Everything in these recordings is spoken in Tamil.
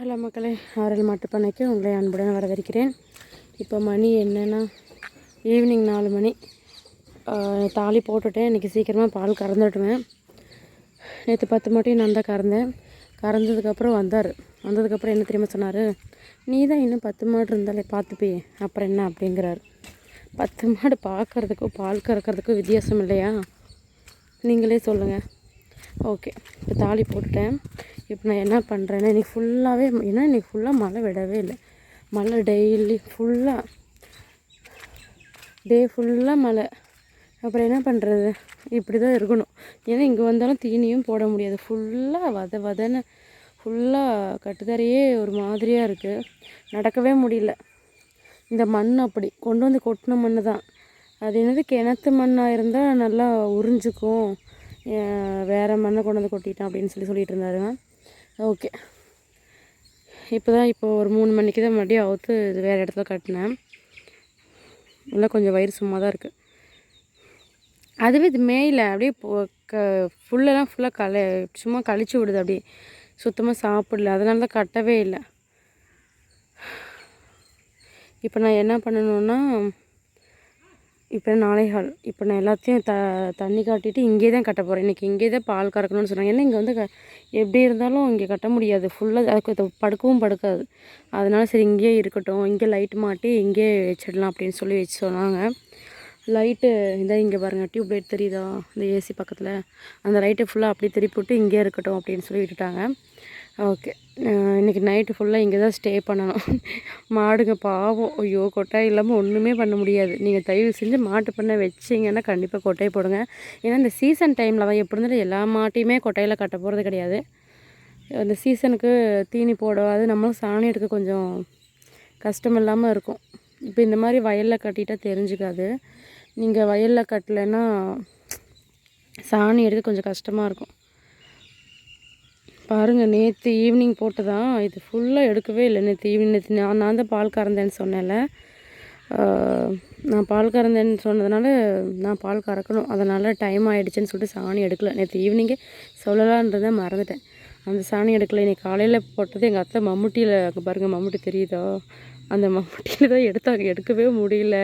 ஹலோ மக்களே ஆரல் மாட்டுப்பண்ணைக்கு உங்களை அன்புடன் வரவேற்கிறேன். இப்போ மணி என்னென்னா ஈவினிங் நாலு மணி. தாலி போட்டுட்டேன். இன்றைக்கி சீக்கிரமாக பால் கறந்துட்டுவேன் நேற்று பத்து மாட்டையும் நான் தான் கறந்தேன். கறந்ததுக்கப்புறம் வந்தார். வந்ததுக்கப்புறம் என்ன தெரியுமா சொன்னார்? நீ தான் இன்னும் பத்து மாடு இருந்தாலே பார்த்துப்பே அப்புறம் என்ன? அப்படிங்கிறாரு. பத்து மாடு பார்க்கறதுக்கும் பால் கறக்கிறதுக்கும் வித்தியாசம் இல்லையா? நீங்களே சொல்லுங்கள் ஓகே இப்போ தாலி போட்டுட்டேன். இப்போ நான் என்ன பண்ணுறேன்னா இன்றைக்கி ஃபுல்லாகவே ஏன்னா இன்றைக்கி ஃபுல்லாக மழை விடவே இல்லை. மழை டெய்லி ஃபுல்லாக டே ஃபுல்லாக மழை. அப்புறம் என்ன பண்ணுறது இப்படி தான் இருக்கணும். ஏன்னா இங்கே வந்தாலும் தீனியும் போட முடியாது. ஃபுல்லாக வத வதன்னு ஃபுல்லாக கட்டுத்தரையே ஒரு மாதிரியாக இருக்குது நடக்கவே முடியல. இந்த மண் அப்படி கொண்டு வந்து கொட்டின மண் தான். அது என்னது கிணத்து மண்ணாக இருந்தால் நல்லா உறிஞ்சிக்கும். வேறு மண்ணை கொண்டு வந்து கொட்டிட்டேன் அப்படின்னு சொல்லி சொல்லிட்டு இருந்தாருங்க. ஓகே. இப்போ தான் இப்போ ஒரு மூணு மணிக்கு தான் மறுபடியும் அவுத்து இது வேறு இடத்துல கட்டினேன். நல்லா கொஞ்சம் வயிறு சும்மா தான் இருக்குது அதுவே இது மேயில் அப்படியே க ஃபுல்லெல்லாம் ஃபுல்லாக கலை சும்மா கழிச்சு விடுது அப்படியே. சுத்தமாக சாப்பிடல. அதனால தான் கட்டவே இல்லை. இப்போ நான் என்ன பண்ணணுன்னா இப்போ நாளைகால் இப்போ நான் எல்லாத்தையும் த தண்ணி காட்டிட்டு இங்கே தான் கட்ட போகிறேன் இன்றைக்கி இங்கே தான் பால் கறக்கணும்னு சொன்னாங்க. ஏன்னா இங்கே வந்து க எப்படி இருந்தாலும் இங்கே கட்ட முடியாது. ஃபுல்லாக அதுக்கு படுக்கவும் படுக்காது. அதனால சரி இங்கேயே இருக்கட்டும். இங்கே லைட் மாட்டி இங்கேயே வச்சிடலாம் அப்படின்னு சொல்லி வச்சு சொன்னாங்க. லைட்டு இதான் இங்கே பாருங்கள் டியூப் லைட் தெரியுதா? இந்த ஏசி பக்கத்தில். அந்த லைட்டை ஃபுல்லாக அப்படியே திருப்பி விட்டு இங்கே இருக்கட்டும் அப்படின்னு சொல்லி விட்டுட்டாங்க. ஓகே. இன்றைக்கி நைட்டு ஃபுல்லாக இங்கே தான் ஸ்டே பண்ணணும். மாடுங்க பாவம். ஐயோ கொட்டாய் இல்லாமல் ஒன்றுமே பண்ண முடியாது. நீங்கள் தயவு செஞ்சு மாட்டு பண்ண வச்சிங்கன்னா கண்டிப்பாக கொட்டையை போடுங்க. ஏன்னா இந்த சீசன் டைமில் தான் எப்படி இருந்தாலும் எல்லா மாட்டையுமே கொட்டையில் கட்ட போகிறது கிடையாது. அந்த சீசனுக்கு தீனி போடாது நம்மளும் சாணி எடுக்க கொஞ்சம் கஷ்டம் இல்லாமல் இருக்கும். இப்போ இந்த மாதிரி வயலில் கட்டிட்டால் தெரிஞ்சுக்காது. நீங்கள் வயலில் கட்டலைன்னா சாணி எடுக்க கொஞ்சம் கஷ்டமாக இருக்கும். பாருங்கள் நேற்று ஈவினிங் போட்டு தான் இது ஃபுல்லாக எடுக்கவே இல்லை நேற்று ஈவினிங் நேற்று நான் நான் தான் பால் கறந்தேன்னு சொன்னேன்ல. நான் பால் கறந்தேன்னு சொன்னதுனால நான் பால் கறக்கணும். அதனால் டைம் ஆகிடுச்சின்னு சொல்லிட்டு சாணி எடுக்கல. நேற்று ஈவினிங்கே சொல்லலான்றதை மறந்துட்டேன். அந்த சாணி எடுக்கலை. இன்றைக்கி காலையில் போட்டது எங்கள் அத்தை மம்முட்டியில். அங்கே பாருங்கள் மம்முட்டி தெரியுதோ? அந்த மம்முட்டியில் தான் எடுத்தாங்க. எடுக்கவே முடியல.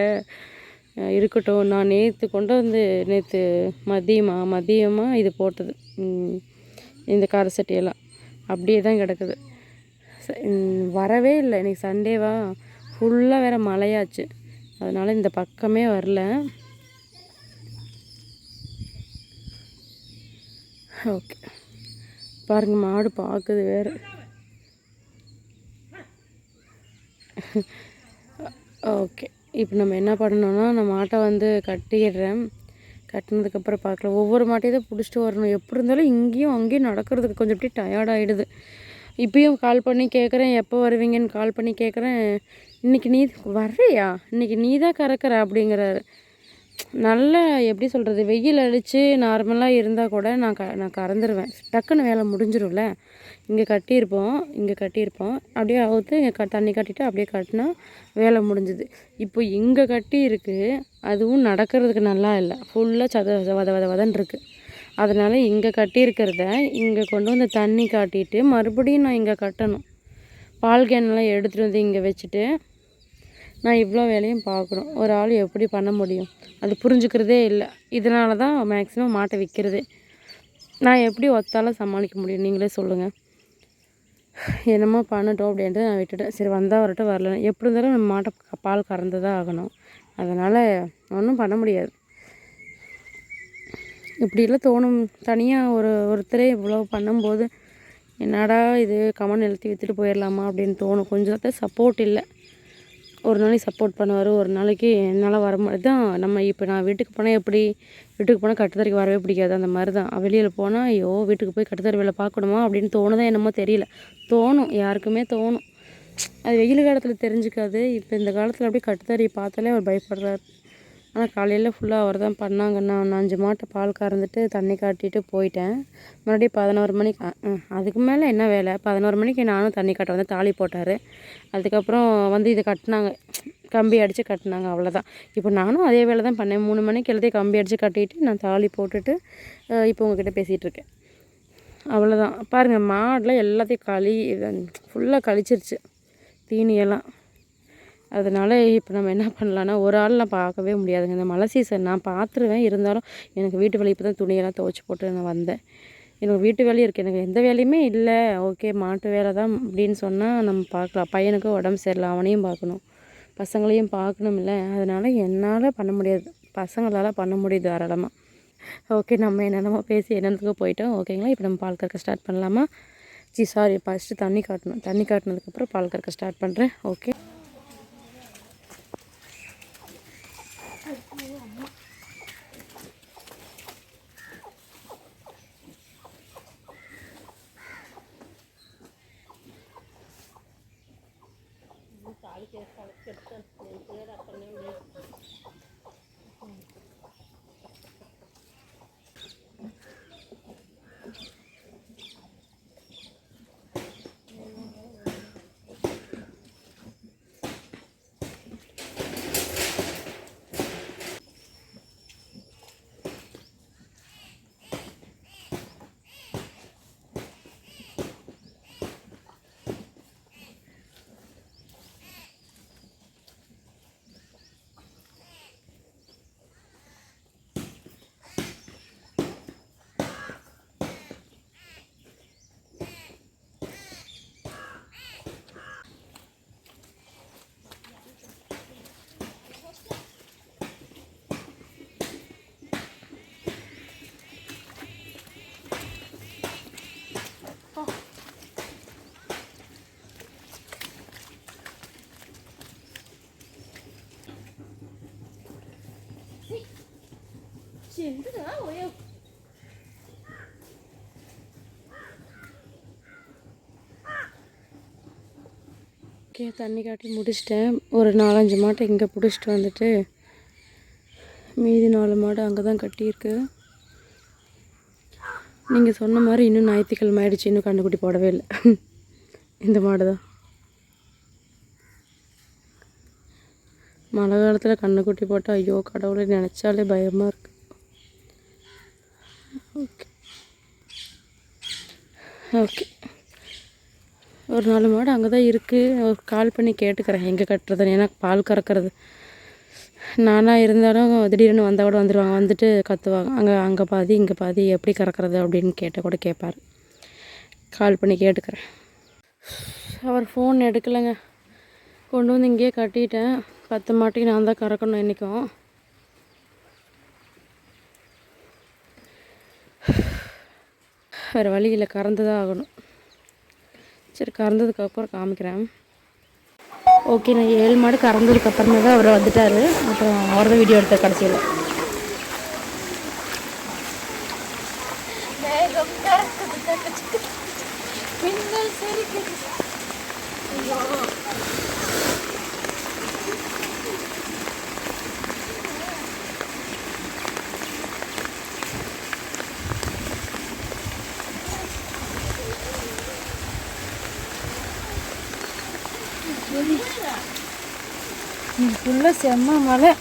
இருக்கட்டும். நான் நேற்று கொண்டு வந்து நேற்று மதியமாக மதியமாக இது போட்டது. இந்த கார சட்டியெல்லாம். அப்படியே தான் கிடக்குது. ச- வரவே இல்லை. இன்னைக்கு சண்டேவா? ஃபுல்லாக வேற மழையாச்சு. அதனால் இந்த பக்கமே வரல. ஓகே. பாருங்கள் மாடு பார்க்குது வேறு. ஓகே. இப்போ நம்ம என்ன பண்ணணும்னா நான் மாட்டை வந்து கட்டிடுறேன். கட்டினதுக்கப்புறம் பார்க்கலாம் ஒவ்வொரு மாட்டையும் தான் பிடிச்சிட்டு வரணும். எப்படி இருந்தாலும் இங்கேயும் அங்கேயும் நடக்கிறதுக்கு கொஞ்சம் அப்படியே டயர்ட் ஆகிடுது இப்பயும் கால் பண்ணி கேட்குறேன் எப்போ வருவீங்கன்னு கால் பண்ணி கேட்குறேன் இன்னைக்கு நீ வர்றியா? இன்னைக்கு நீ தான் கறக்கிற அப்படிங்கிறாரு. நல்ல எப்படி சொல்கிறது வெயில் அடித்து நார்மலாக இருந்தால் கூட நான் க நான் கறந்துருவேன். டக்குன்னு வேலை முடிஞ்சிரும்ல. இங்கே கட்டியிருப்போம் இங்கே கட்டியிருப்போம். அப்படியே அவுத்து இங்கே க தண்ணி கட்டிட்டு அப்படியே கட்டினா வேலை முடிஞ்சுது. இப்போ இங்கே கட்டி இருக்குது அதுவும் நடக்கிறதுக்கு நல்லா இல்லை. ஃபுல்லாக சத வத வத வதன் இருக்குது அதனால் இங்கே கட்டியிருக்கிறத இங்கே கொண்டு வந்து தண்ணி காட்டிட்டு மறுபடியும் நான் இங்கே கட்டணும். பால் கேனெல்லாம் எடுத்துகிட்டு வந்து இங்கே வச்சுட்டு நான் இவ்வளோ வேலையும் பார்க்கணும் ஒரு ஆள் எப்படி பண்ண முடியும்? அது புரிஞ்சுக்கிறதே இல்லை. இதனால தான் மேக்ஸிமம் மாட்டை விற்கிறதே நான் எப்படி ஒத்தால சமாளிக்க முடியும்? நீங்களே சொல்லுங்கள் என்னமோ பண்ணட்டும் அப்படின்ட்டு நான் விட்டுட்டேன். சரி வந்தால் வரட்டும் வரல எப்படி இருந்தாலும் நம்ம மாட்டை பால் கறந்து தான் ஆகணும். அதனால் ஒன்றும் பண்ண முடியாது. இப்படிலாம் தோணும். தனியாக ஒரு ஒருத்தரே இவ்வளோ பண்ணும்போது என்னடா இது கமன் எழுத்தி விற்றுட்டு போயிடலாமா அப்படின்னு தோணும். கொஞ்சம் சப்போர்ட் இல்லை. ஒரு நாளைக்கு சப்போர்ட் பண்ணுவார் ஒரு நாளைக்கு என்னால் வர மாதிரி தான் நம்ம இப்போ நான் வீட்டுக்கு போனால் எப்படி வீட்டுக்கு போனால் கட்டுத்தரைக்கு வரவே பிடிக்காது. அந்த மாதிரி தான் வெளியில் போனால் ஐயோ வீட்டுக்கு போய் கட்டுத்தறி வேலை பார்க்கணுமா அப்படின்னு தோணுதா என்னமோ தெரியல. தோணும் யாருக்குமே தோணும். அது வெயில் காலத்தில் தெரிஞ்சுக்காது. இப்போ இந்த காலத்தில் அப்படியே கட்டுத்தறி பார்த்தாலே அவர் பயப்படுறாரு. ஆனால் காலையில் ஃபுல்லாக அவர் தான் பண்ணாங்க நான் அஞ்சு மாட்டை பால் கறந்துட்டு தண்ணி காட்டிட்டு போயிட்டேன். மறுபடியும் பதினோரு மணிக்கு அதுக்கு மேலே என்ன வேலை? பதினோரு மணிக்கு நானும் தண்ணி காட்ட வந்து தாலி போட்டார். அதுக்கப்புறம் வந்து இது கட்டினாங்க. கம்பி அடித்து கட்டினாங்க அவ்வளோதான் இப்போ நானும் அதே வேலை தான் பண்ணேன். மூணு மணிக்கு எல்லாத்தையும் கம்பி அடித்து கட்டிட்டு நான் தாலி போட்டுட்டு இப்போ உங்ககிட்ட பேசிகிட்டு இருக்கேன். அவ்வளோதான் பாருங்கள் மாடெலாம் எல்லாத்தையும் களி ஃபுல்லாக கழிச்சிருச்சு தீனியெல்லாம். அதனால் இப்போ நம்ம என்ன பண்ணலான்னா ஒரு ஆள் நான் பார்க்கவே முடியாதுங்க. இந்த மழை சீசன் நான் பார்த்துருவேன். இருந்தாலும் எனக்கு வீட்டு வேலை இப்போ தான் துணியெல்லாம் துவச்சி போட்டு நான் வந்தேன். எனக்கு வீட்டு வேலையும் இருக்குது எனக்கு எந்த வேலையுமே இல்லை. ஓகே மாட்டு வேலை தான் அப்படின்னு சொன்னால் நம்ம பார்க்கலாம். பையனுக்கு உடம்பு சரியில்லை. அவனையும் பார்க்கணும். பசங்களையும் பார்க்கணும் இல்லை அதனால் என்னால் பண்ண முடியாது. பசங்களால் பண்ண முடியுது தாராளமாக ஓகே நம்ம என்னென்னமோ பேசி என்னென்னத்துக்கோ போயிட்டோம். ஓகேங்களா? இப்போ நம்ம பால் கறக்க ஸ்டார்ட் பண்ணலாமா? ஜி சாரி ஃபஸ்ட்டு தண்ணி காட்டணும். தண்ணி காட்டினதுக்கப்புறம் பால் கறக்க ஸ்டார்ட் பண்ணுறேன் okay. que esta excepción se okay தண்ணி காட்டி முடிச்சிட்டேன். ஒரு நாலஞ்சு மாட்டை இங்கே பிடிச்சிட்டு வந்துட்டு மீதி நாலு மாடு அங்கே தான் கட்டியிருக்கு. நீங்கள் சொன்ன மாதிரி இன்னும் ஞாயிற்றுக்கிழமை ஆயிடுச்சு. இன்னும் கண்டுக்குட்டி போடவே இல்லை. இந்த மாடு தான் மழை காலத்தில் கண்ணுக்குட்டி போட்டால் ஐயோ கடவுளை நினச்சாலே பயமாக இருக்கு. ஓகே ஓகே ஒரு நாலு மாடு அங்கே தான் இருக்குது கால் பண்ணி கேட்டுக்கிறேன். எங்கே கட்டுறதுன்னு. ஏன்னா பால் கறக்கிறது. நானாக இருந்தாலும் திடீர்னு வந்தால் கூட வந்துடுவாங்க வந்துட்டு கத்துவாங்க. அங்கே அங்கே பாதி இங்கே பாதி எப்படி கறக்கிறது அப்படின்னு கேட்டால் கூட கேட்பார் கால் பண்ணி கேட்டுக்கிறேன். அவர் ஃபோன் எடுக்கலைங்க. கொண்டு வந்து இங்கேயே கட்டிட்டேன். பத்து மாட்டுக்கு நான் தான் கறக்கணும் இன்றைக்கும் வேறு வழி இல்லை கறந்து தான் ஆகணும். சரி கறந்ததுக்கப்புறம் காமிக்கிறேன். ஓகே நான் ஏழு மாடு கறந்ததுக்கப்புறமே தான் அவர் வந்துட்டார். அப்புறம் அவர் தான் வீடியோ எடுத்த கடைசியில் ஃபுல்லாக செம்ம மழை.